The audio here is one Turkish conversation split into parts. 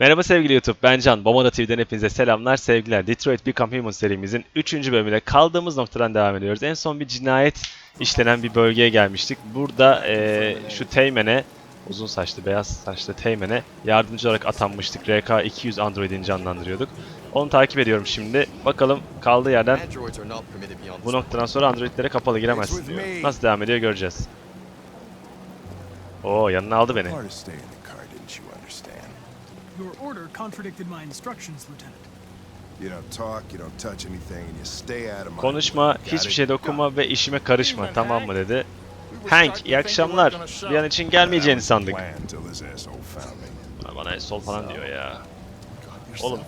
Merhaba sevgili YouTube, ben Can. Bomada TV'den hepinize selamlar, sevgiler. Detroit Become Human serimizin 3. bölümüne kaldığımız noktadan devam ediyoruz. En son bir cinayet işlenen bir bölgeye gelmiştik. Burada eee, şu Teğmen'e, uzun saçlı, beyaz saçlı Teğmen'e yardımcı olarak atanmıştık. RK-200 Android'ini canlandırıyorduk. Onu takip ediyorum şimdi. Bakalım kaldığı yerden bu noktadan sonra Android'lere kapalı giremezsin diyor. Nasıl devam ediyor göreceğiz. Oo yanına aldı beni. Hard to stay in the car, didn't you understand? Your order contradicted my instructions, Lieutenant. You don't talk, you don't touch anything, and you stay out of my Konuşma, hiçbir şey dokunma ve işime karışma tamam mı dedi. Hank iyi akşamlar. Bir an için gelmeyeceğini sandık. Bana sol falan diyor ya. Oğlum.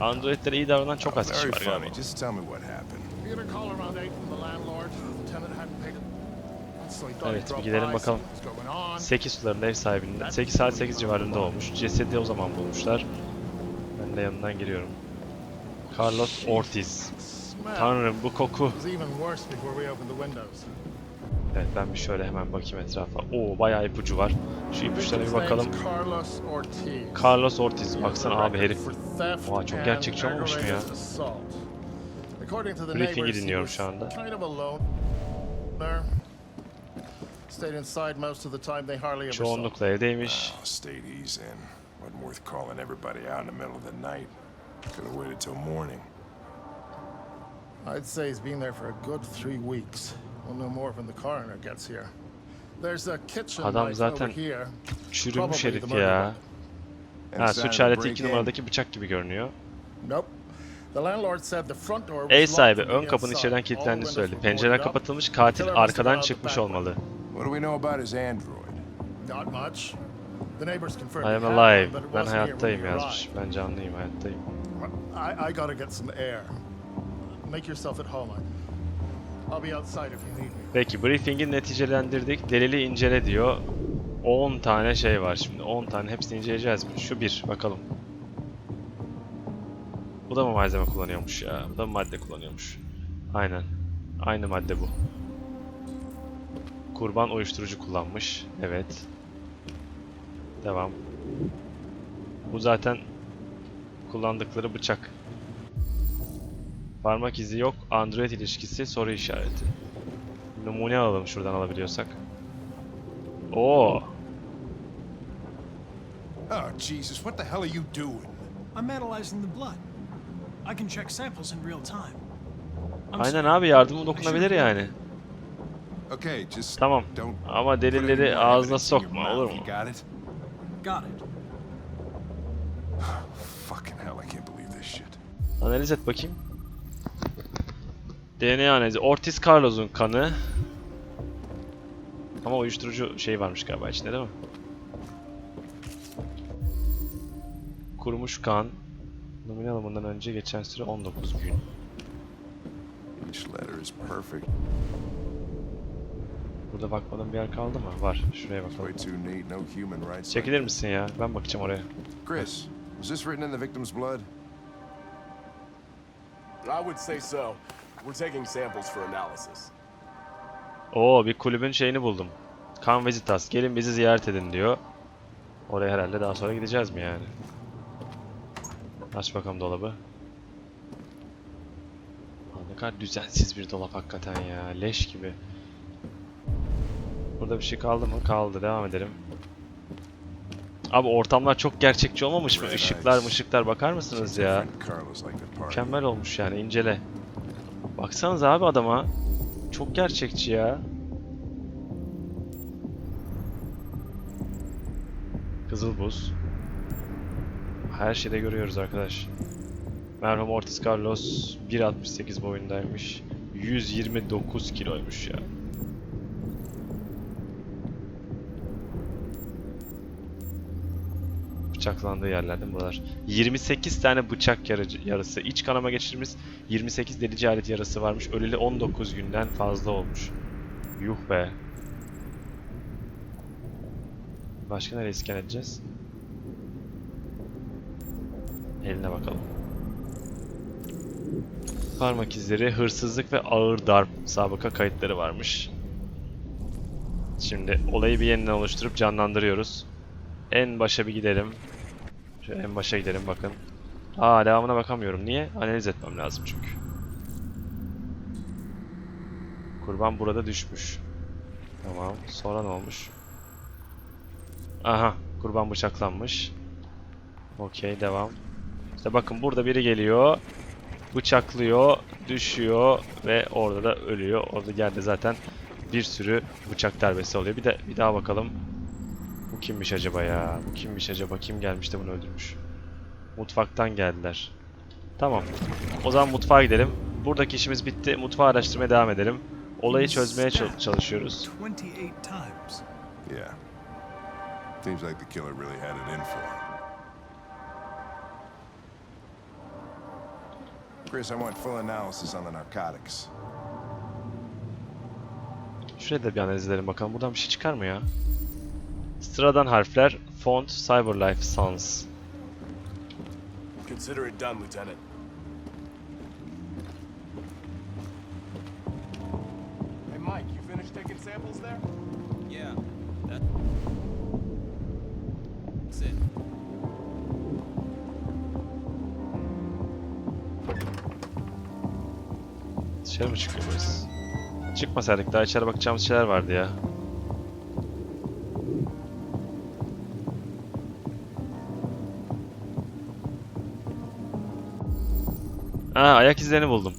Androidlere iyi davranan çok az kişi var galiba. Evet, bir gidelim bakalım. see what was going on. 8 sularında ev sahibinden. 8 saat 8 civarında olmuş. Cesedi o zaman bulmuşlar. Ben de yanından giriyorum. Carlos Ortiz. Tanrım bu koku. Evet ben bir şöyle hemen bakayım etrafa. Oo bayağı ipucu var. Şu ipuçlara bir bakalım. Carlos Ortiz. Baksana abi herif. Oha, çok gerçekçi olmamış mı ya? Briefing'i dinliyorum şu anda. Stayed inside most of the time. They hardly ever saw. him. Çoğunlukla evdeymiş. Oh, stayed easy in. Wasn't worth calling everybody out in the middle of the night. Could have waited till morning. I'd say he's been there for a good three weeks. We'll know more when the coroner gets here. There's a kitchen Adam zaten over here. Çürümüş herif the murder ya. Ha suç aleti 2 break-in, numaradaki bıçak gibi görünüyor. Nope. The landlord said the front door was Ev sahibi ön kapının içeriden kilitlendiğini söyledi. up. kapatılmış, katil arkadan çıkmış olmalı. What do we know about his android? Not much. The neighbors confirmed I am alive. Ben hayattayım yazmış. Ben canlıyım, hayattayım. I, I gotta get some air. Make yourself at home. I'll be outside if you need me. Peki briefing'i neticelendirdik. Delili incele diyor. 10 tane şey var şimdi. 10 tane hepsini inceleyeceğiz mi? Şu bir bakalım. Bu da mı malzeme kullanıyormuş ya? Bu da mı madde kullanıyormuş? Aynen. Aynı madde bu. Kurban uyuşturucu kullanmış. Evet. Devam. Bu zaten kullandıkları bıçak. Parmak izi yok. Android ilişkisi soru işareti. Numune alalım şuradan alabiliyorsak. Oo, Oh, Jesus, what the hell are you doing? I'm analyzing the blood. I can check samples in real time. I'm aynen abi yardımı dokunabilir yani. Okay, just Tamam. don't Ama delilleri ağzına sokma olur you mu? got it? Got it. Fucking hell, I can't believe this shit. Analiz et bakayım. DNA analizi. Ortiz Carlos'un kanı. Ama uyuşturucu şey varmış galiba içinde değil mi? Kurumuş kan. Numune alımından önce geçen süre 19 gün. Each letter is perfect. Burada bakmadığım bir yer kaldı mı? Var. Şuraya bakalım. Çekilir misin ya? Ben bakacağım oraya. Chris, was this written in the victim's blood? I would say so. We're taking samples for analysis. Oo bir kulübün şeyini buldum. Kan Visitas. Gelin bizi ziyaret edin diyor. Oraya herhalde daha sonra gideceğiz mi yani? Aç bakalım dolabı. Aa, ne kadar düzensiz bir dolap hakikaten ya. Leş gibi. Burada bir şey kaldı mı? Kaldı. Devam edelim. Abi ortamlar çok gerçekçi olmamış mı? Işıklar ışıklar bakar mısınız ya? Mükemmel olmuş yani incele. Baksanız abi adama. Çok gerçekçi ya. Kızıl buz. Her şeyde görüyoruz arkadaş. Merhum Ortiz Carlos 1.68 boyundaymış. 129 kiloymuş ya. Bıçaklandığı yerlerden buralar. 28 tane bıçak yarıcı, yarısı. iç kanama geçirmiş 28 delici alet yarası varmış. Öleli 19 günden fazla olmuş. Yuh be. Başka nereye iskan edeceğiz? Eline bakalım. Parmak izleri, hırsızlık ve ağır darp sabıka kayıtları varmış. Şimdi olayı bir yeniden oluşturup canlandırıyoruz. En başa bir gidelim. Şöyle en başa gidelim bakın. Aa devamına bakamıyorum. Niye? Analiz etmem lazım çünkü. Kurban burada düşmüş. Tamam. Sonra ne olmuş? Aha. Kurban bıçaklanmış. Okey devam. İşte bakın burada biri geliyor. Bıçaklıyor. Düşüyor. Ve orada da ölüyor. Orada yerde zaten bir sürü bıçak darbesi oluyor. Bir de bir daha bakalım. Bu kimmiş acaba ya? Bu kimmiş acaba? Kim gelmiş de bunu öldürmüş? Mutfaktan geldiler. Tamam. O zaman mutfağa gidelim. Buradaki işimiz bitti. Mutfağı araştırmaya devam edelim. Olayı çözmeye çal- çalışıyoruz. 28 times. Yeah. Seems like the killer really had it in for him. Chris, I want full analysis on the narcotics. Şuraya da bir analiz edelim bakalım. Buradan bir şey çıkar mı ya? Sıradan harfler. Font, Cyberlife, Sans. Consider it done, Lieutenant. Hey, Mike, you finished taking samples there? Yeah, that- that's it. Dışarı mı çıkıyor burası? Çıkmasaydık daha içeri bakacağımız şeyler vardı ya. Aa ayak izlerini buldum.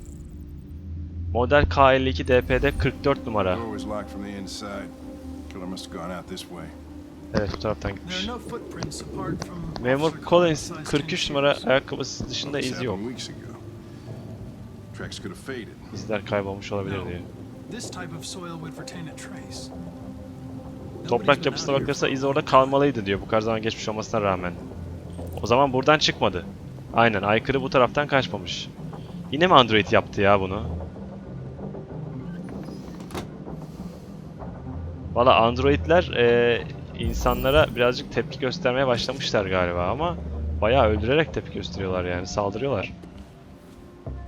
Model K52 DP'de 44 numara. Evet bu taraftan gitmiş. Memur Collins Collins' 43 size numara 10 shoes. ayakkabısı dışında iz yok. İzler kaybolmuş olabilir diye. Toprak yapısına bakılırsa iz orada kalmalıydı diyor bu kadar zaman geçmiş olmasına rağmen. O zaman buradan çıkmadı. Aynen aykırı bu taraftan kaçmamış. Yine mi Android yaptı ya bunu? Valla Androidler eee, insanlara birazcık tepki göstermeye başlamışlar galiba ama bayağı öldürerek tepki gösteriyorlar yani saldırıyorlar.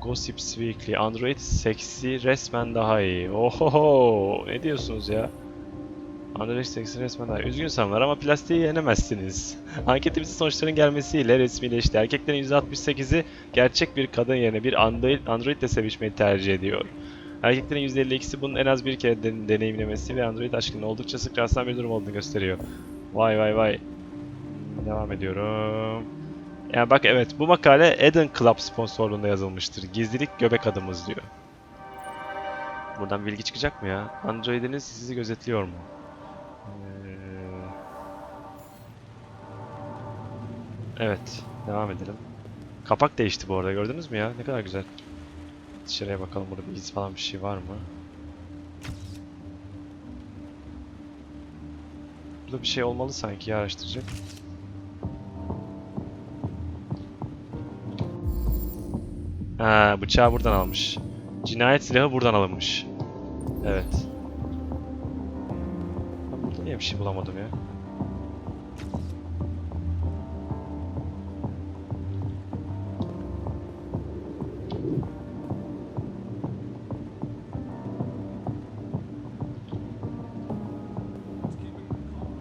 Gossips Weekly, Android seksi resmen daha iyi. Ohoho, ne diyorsunuz ya? Android seksi resmen daha. Üzgün sanırlar ama plastiği yenemezsiniz. Anketimizin sonuçların gelmesiyle resmileşti. Erkeklerin %68'i gerçek bir kadın yerine bir Android, Android ile sevişmeyi tercih ediyor. Erkeklerin %52'si bunun en az bir kere den- deneyimlemesi ve Android aşkının oldukça sık rastlanan bir durum olduğunu gösteriyor. Vay vay vay. Devam ediyorum. Yani bak evet bu makale Eden Club sponsorluğunda yazılmıştır. Gizlilik göbek adımız diyor. Buradan bilgi çıkacak mı ya? Android'iniz sizi gözetliyor mu? Evet, devam edelim. Kapak değişti bu arada gördünüz mü ya? Ne kadar güzel. Dışarıya bakalım burada bir iz falan bir şey var mı? Burada bir şey olmalı sanki araştıracak. Ha, bıçağı buradan almış. Cinayet silahı buradan alınmış. Evet. Ben niye bir şey bulamadım ya?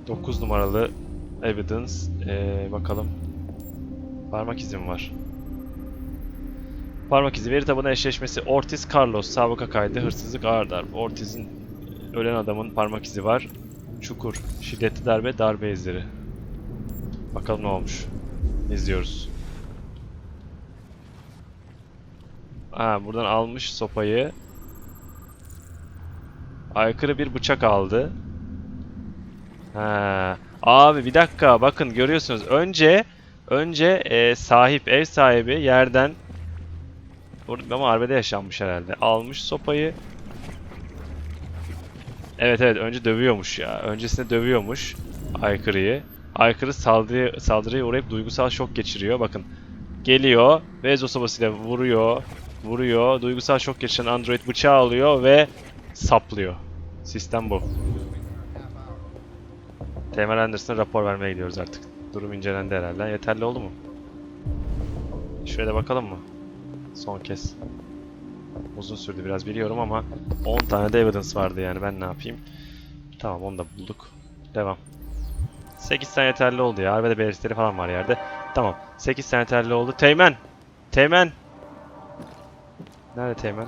Dokuz numaralı evidence. Ee, bakalım. Parmak izim var. Parmak izi veri tabanı eşleşmesi Ortiz Carlos sabıka kaydı hırsızlık ağır darbe. Ortiz'in ölen adamın parmak izi var. Çukur, şiddetli darbe, darbe izleri. Bakalım ne olmuş. İzliyoruz. Ha buradan almış sopayı. Aykırı bir bıçak aldı. Ha. Abi bir dakika bakın görüyorsunuz. Önce önce e, sahip ev sahibi yerden Burada ama arbede yaşanmış herhalde. Almış sopayı. Evet evet önce dövüyormuş ya. Öncesinde dövüyormuş aykırıyı. Aykırı saldırı, saldırıya uğrayıp duygusal şok geçiriyor. Bakın geliyor ve ezo sopasıyla vuruyor. Vuruyor. Duygusal şok geçiren android bıçağı alıyor ve saplıyor. Sistem bu. Temel Anderson'a rapor vermeye gidiyoruz artık. Durum incelendi herhalde. Yeterli oldu mu? Şöyle de bakalım mı? Son kez. Uzun sürdü biraz biliyorum ama 10 tane de evidence vardı yani ben ne yapayım. Tamam onu da bulduk. Devam. 8 tane yeterli oldu ya. Arbede belirtileri falan var yerde. Tamam. 8 tane terli oldu. Teğmen. Teğmen. Nerede Teğmen?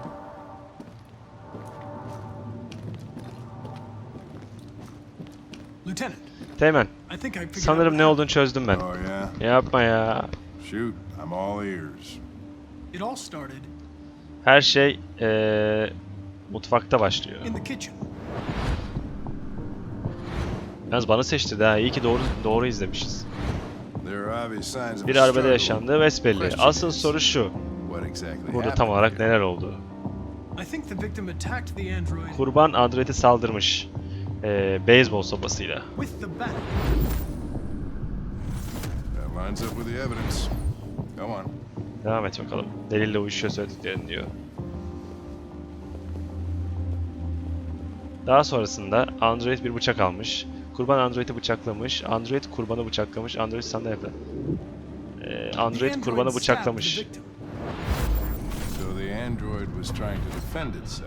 Lieutenant, Teğmen. I think I figured out Sanırım ne olduğunu çözdüm ben. Oh, yeah? Yapma ya. Shoot, I'm all ears. It all started Her şey eee, mutfakta başlıyor. in the kitchen. Yalnız bana seçti daha. İyi ki doğru doğru izlemişiz. There are obvious signs of Bir a arbede struggle. yaşandı besbelli. Asıl soru şu. What exactly Burada tam olarak neler oldu? Kurban Android'e saldırmış. Eee beyzbol sopasıyla. with the bat. That lines up with the evidence. Go on. Devam et bakalım. Delille uyuşuyor söylediklerin diyor. Daha sonrasında Android bir bıçak almış. Kurban Android'i bıçaklamış. Android kurbanı bıçaklamış. Android sandalyede. Ee, The Android kurbanı bıçaklamış.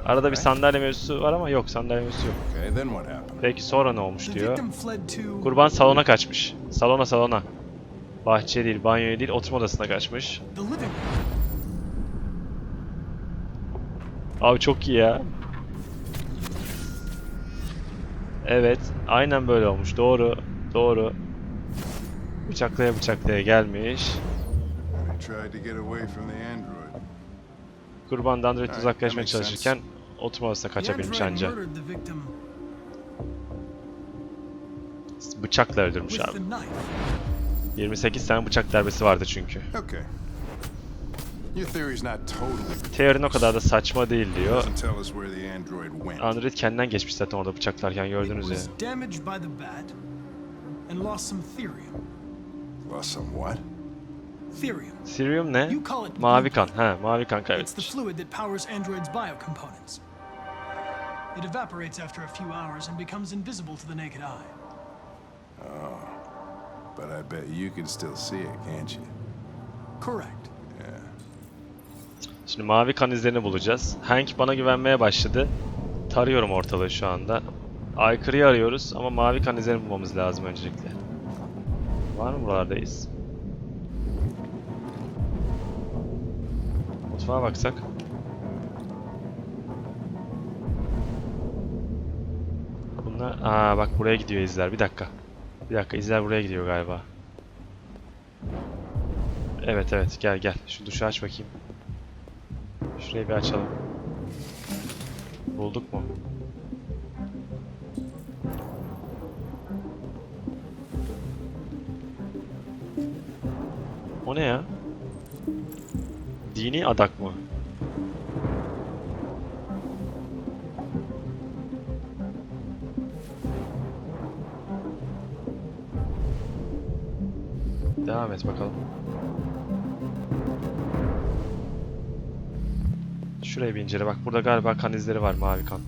Arada bir sandalye mevzusu var ama yok sandalye mevzusu yok. Okay, then what happened? Peki sonra ne olmuş The diyor. victim fled to Kurban salona kaçmış. Salona salona. Bahçeye değil, banyoya değil, oturma odasına kaçmış. Abi çok iyi ya. Evet, aynen böyle olmuş. Doğru, doğru. Bıçaklaya bıçaklaya gelmiş. And he tried to get away from the android. Kurban da Android Evet, uzaklaşmaya that makes sense. çalışırken oturma odasına kaçabilmiş android anca. murdered the victim Bıçakla öldürmüş with abi. the knife. 28 tane bıçak darbesi vardı çünkü. Okay. Your theory's not totally. Teorin o kadar da saçma değil diyor. Doesn't tell us where the android went. Android kendinden geçmiş zaten orada bıçaklarken It gördünüz ya. was damaged by the bat and lost some therium. Lost some what? Therium. Ne? You call it Mavi blue kan. Ha, mavi kan It's the kaybetmiş. fluid that powers androids' biocomponents. It evaporates after a few hours and becomes invisible to the naked eye. But I bet you can still see it, can't you? Correct. Yeah. Şimdi mavi kan izlerini bulacağız. Hank bana güvenmeye başladı. Tarıyorum ortalığı şu anda. Aykırıyı arıyoruz ama mavi kan izlerini bulmamız lazım öncelikle. Var mı buralardayız? Mutfağa baksak. Bunlar... Aa bak buraya gidiyor izler. Bir dakika. Bir dakika izler buraya gidiyor galiba. Evet evet gel gel. Şu duşu aç bakayım. Şurayı bir açalım. Bulduk mu? O ne ya? Dini adak mı? Devam et bakalım. Şurayı bir incele. Bak burada galiba kan izleri var. Mavi kan.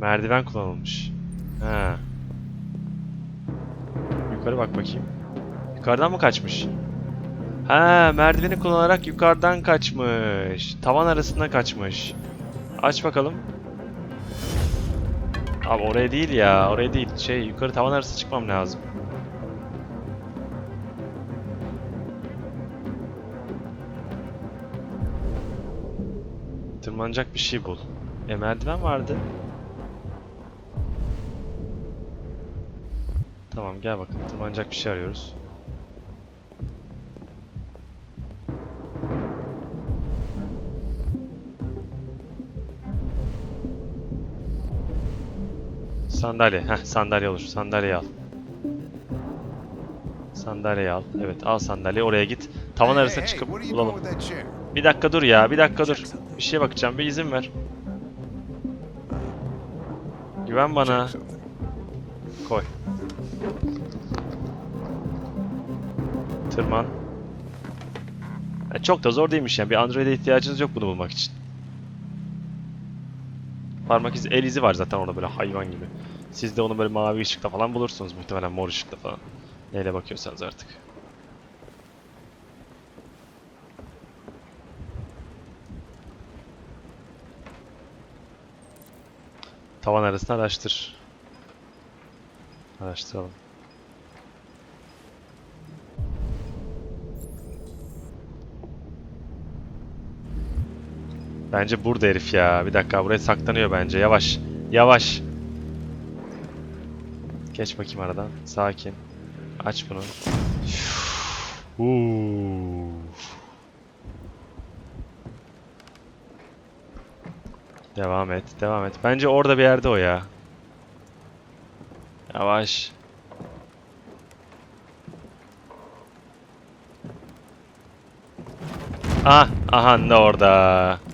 Merdiven kullanılmış. Ha. Yukarı bak bakayım. Yukarıdan mı kaçmış? Ha, merdiveni kullanarak yukarıdan kaçmış. Tavan arasında kaçmış. Aç bakalım. Abi oraya değil ya. Oraya değil. Şey yukarı tavan arası çıkmam lazım. Tırmanacak bir şey bul. E merdiven vardı. Tamam gel bakalım. Tırmanacak bir şey arıyoruz. Sandalye. Heh sandalye olur. Sandalyeyi al. Sandalyeyi al. Evet al sandalye oraya git. Tavan arasına çıkıp bulalım. Bir dakika dur ya, bir dakika dur. Bir şeye bakacağım, bir izin ver. Güven bana. Koy. Tırman. Ya çok da zor değilmiş yani. Bir Android'e ihtiyacınız yok bunu bulmak için. Parmak izi, el izi var zaten orada böyle hayvan gibi. Siz de onu böyle mavi ışıkta falan bulursunuz muhtemelen mor ışıkta falan. Neyle bakıyorsanız artık. Tavan arasını araştır. Araştıralım. Bence burada herif ya. Bir dakika buraya saklanıyor bence. Yavaş. Yavaş. Geç bakayım aradan. Sakin. Aç bunu. Uuu. Devam et. Devam et. Bence orada bir yerde o ya. Yavaş. Ah, aha da orada.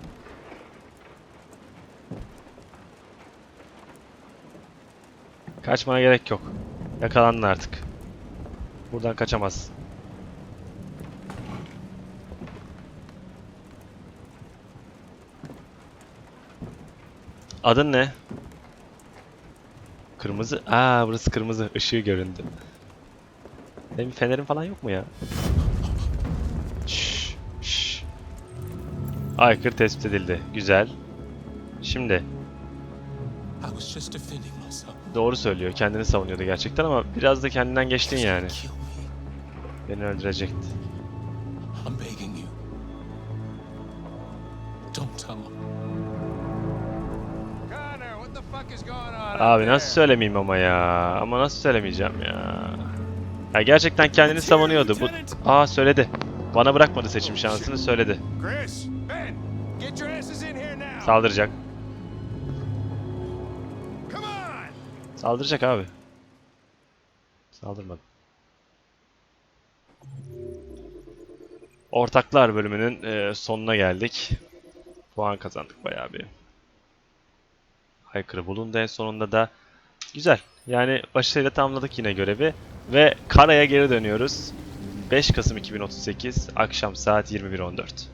Kaçmana gerek yok. Yakalandın artık. Buradan kaçamaz. Adın ne? Kırmızı. Aa burası kırmızı. Işığı göründü. Benim fenerim falan yok mu ya? Şşş. Şşş. Aykırı tespit edildi. Güzel. Şimdi doğru söylüyor. Kendini savunuyordu gerçekten ama biraz da kendinden geçtin yani. Beni öldürecekti. Abi nasıl söylemeyeyim ama ya. Ama nasıl söylemeyeceğim ya. Ya gerçekten kendini savunuyordu. Bu Aa söyledi. Bana bırakmadı seçim şansını söyledi. Chris, Saldıracak abi. Saldırmadı. Ortaklar bölümünün e, sonuna geldik. Puan kazandık bayağı bir. Aykırı bulundu en sonunda da. Güzel. Yani başarıyla tamamladık yine görevi. Ve Kara'ya geri dönüyoruz. 5 Kasım 2038 akşam saat 21.14.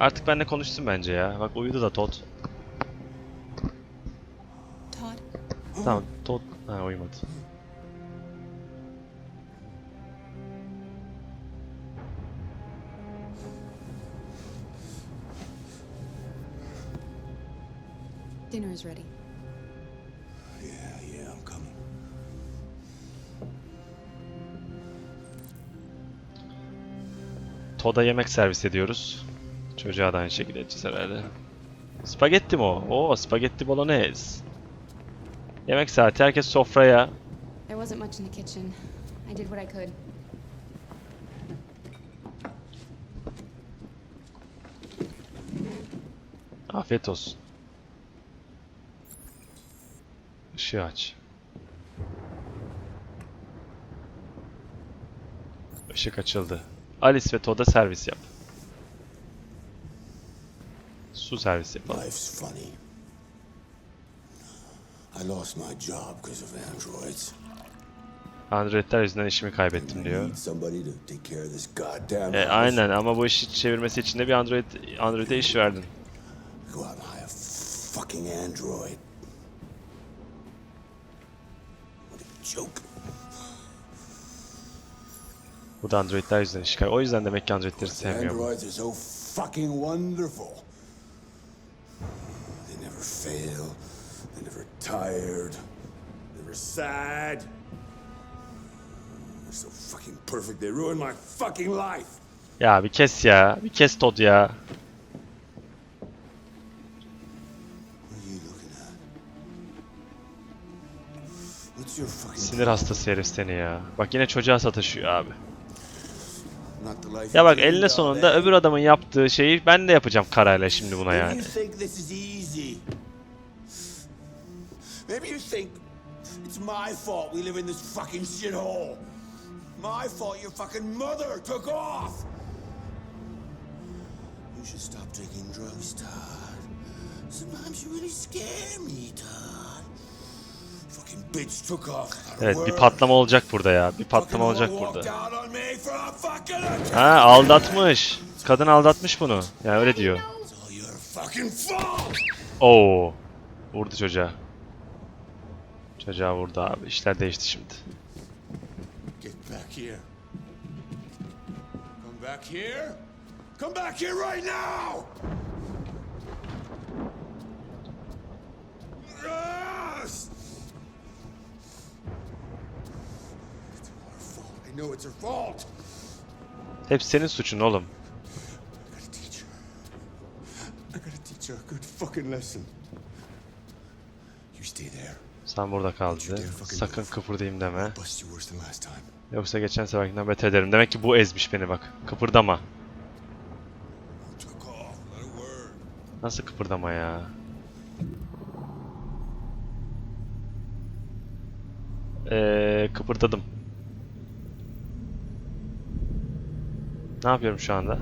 Artık benimle konuşsun bence ya. Bak uyudu da Todd. Tamam, Todd... Ha uyumadı. dinner is ready. Yeah, yeah, I'm coming. Todd'a yemek servis ediyoruz. Çocuğa da aynı şekilde edeceğiz herhalde. Spagetti mi o? Oo, spagetti bolognese. Yemek saati, herkes sofraya. There wasn't much in the kitchen. I did what I could. Afiyet olsun. Işığı aç. Işık açıldı. Alice ve Todd'a servis yap. Su servis yapalım. Life's funny. I lost my job because of androids. Androidler yüzünden işimi kaybettim diyor. E, aynen ama bu işi çevirmesi için de bir Android Android'e iş verdin. Fucking android. What a joke. Bu da Androidler yüzünden iş kaybı. O yüzden demek ki Androidleri sevmiyor androids are so fucking wonderful. Tired. Never sad. They're so fucking perfect. They ruin my fucking life. Ya bir kes ya. Bir kes Todd ya. Sinir hastası herif seni ya. Bak yine çocuğa sataşıyor abi. Ya bak of, sonunda öbür adamın yaptığı şeyi ben de yapacağım karayla şimdi buna yani. Maybe you think it's my fault we live in this fucking shithole. My fault your fucking mother took off. You should stop taking drugs, Todd. Sometimes you really scare me, Todd. Fucking bitch took off. Evet bir patlama olacak burada ya. Bir patlama olacak burada. Ha aldatmış. Kadın aldatmış bunu. Ya öyle diyor. Oo. Vurdu çocuğa. Çocuğa vurdu abi. İşler değişti şimdi. Get back here. Come back here. Come back here right now. Hep senin suçun oğlum. I gotta teach her a good fucking lesson. You stay there. Sen burada kal dedi. Sakın kıpırdayım deme. Yoksa geçen seferkinden beter ederim. Demek ki bu ezmiş beni bak. Kıpırdama. Nasıl kıpırdama ya? Ee, kıpırdadım. Ne yapıyorum şu anda?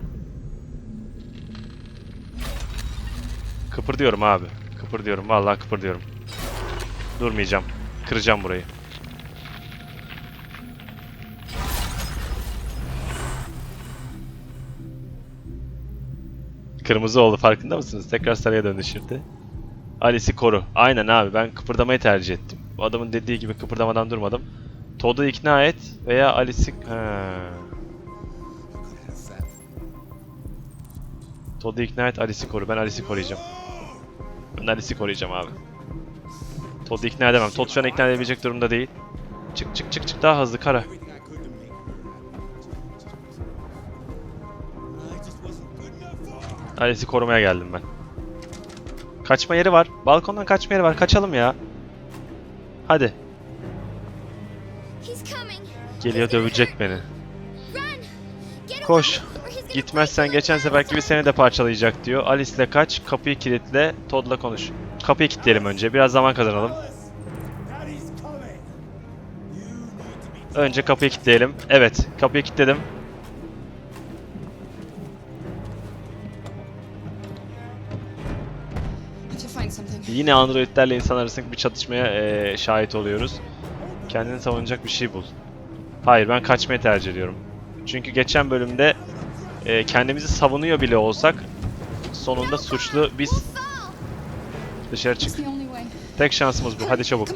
Kıpırdıyorum abi. Kıpırdıyorum. Vallahi kıpırdıyorum. Durmayacağım. Kıracağım burayı. Kırmızı oldu farkında mısınız? Tekrar sarıya döndü şimdi. Alice'i koru. Aynen abi ben kıpırdamayı tercih ettim. Bu adamın dediği gibi kıpırdamadan durmadım. Todd'u ikna et veya Alice'i... Todd'u ikna et Alice'i koru. Ben Alice'i koruyacağım. Ben Alice'i koruyacağım abi. Todd'u ikna edemem. Todd şu an ikna edebilecek durumda değil. Çık çık çık çık daha hızlı kara. Everything I could to make her happy. I just wasn't good enough for her. Alice'i korumaya geldim ben. Kaçma yeri var. Balkondan kaçma yeri var. Kaçalım ya. Hadi. Geliyor dövecek beni. Koş. Gitmezsen geçen like sefer those. gibi seni de parçalayacak diyor. Alice'le kaç, kapıyı kilitle, Todd'la konuş. Kapıyı kilitleyelim önce. Biraz zaman kazanalım. Önce kapıyı kilitleyelim. Evet, kapıyı kilitledim. Yine androidlerle insan arasındaki bir çatışmaya eee, şahit oluyoruz. Kendini savunacak bir şey bul. Hayır, ben kaçmayı tercih ediyorum. Çünkü geçen bölümde eee, kendimizi savunuyor bile olsak sonunda suçlu biz. Dışarı çık. Tek şansımız bu. Hadi çabuk.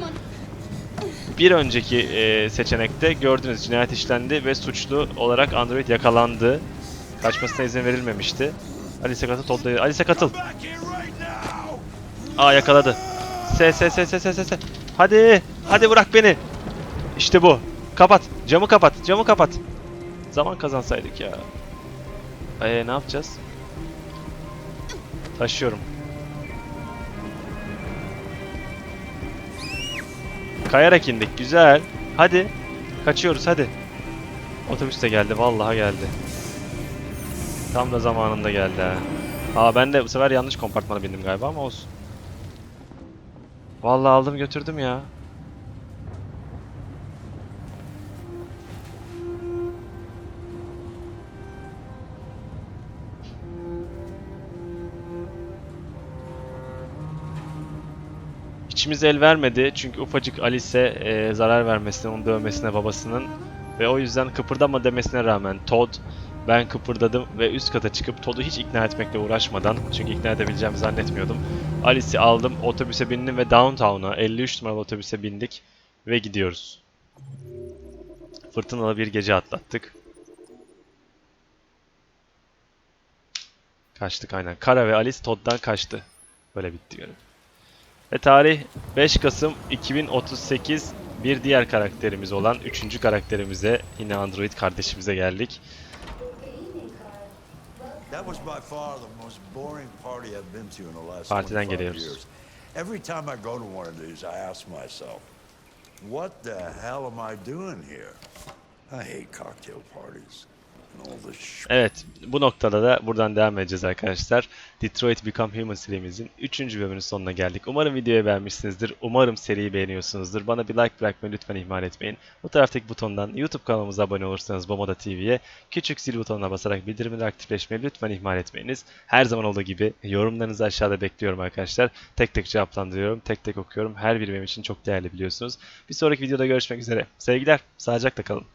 Bir önceki e, seçenekte gördüğünüz cinayet işlendi ve suçlu olarak Android yakalandı. Kaçmasına izin verilmemişti. Alice katıl, Todd'la... Alice katıl. Aa yakaladı. Se se se se se se se. Hadi. Hadi bırak beni. İşte bu. Kapat. Camı kapat. Camı kapat. Zaman kazansaydık ya. Ee ne yapacağız? Taşıyorum. Kayarak indik. Güzel. Hadi. Kaçıyoruz hadi. Otobüs de geldi. Vallahi geldi. Tam da zamanında geldi ha. Aa ben de bu sefer yanlış kompartmana bindim galiba ama olsun. Vallahi aldım götürdüm ya. İçimiz el vermedi çünkü ufacık Alice e, zarar vermesine, onu dövmesine babasının ve o yüzden kıpırdama demesine rağmen Todd ben kıpırdadım ve üst kata çıkıp Todd'u hiç ikna etmekle uğraşmadan çünkü ikna edebileceğimi zannetmiyordum. Alice'i aldım, otobüse bindim ve Downtown'a 53 numaralı otobüse bindik ve gidiyoruz. Fırtınalı bir gece atlattık. Kaçtık aynen. Kara ve Alice Todd'dan kaçtı. Böyle bitti görev. Ve tarih 5 Kasım 2038 bir diğer karakterimiz olan 3. karakterimize yine Android kardeşimize geldik. Partiden 25 geliyoruz. Every time I go to one of these, I ask myself, what the hell am I doing here? I hate cocktail parties Evet, bu noktada da buradan devam edeceğiz arkadaşlar. Detroit Become Human serimizin 3. bölümünün sonuna geldik. Umarım videoyu beğenmişsinizdir. Umarım seriyi beğeniyorsunuzdur. Bana bir like bırakmayı lütfen ihmal etmeyin. Bu taraftaki butondan YouTube kanalımıza abone olursanız Bomoda TV'ye küçük zil butonuna basarak bildirimleri aktifleşmeyi lütfen ihmal etmeyiniz. Her zaman olduğu gibi yorumlarınızı aşağıda bekliyorum arkadaşlar. Tek tek cevaplandırıyorum, tek tek okuyorum. Her biri benim için çok değerli biliyorsunuz. Bir sonraki videoda görüşmek üzere. Sevgiler, sağlıcakla kalın.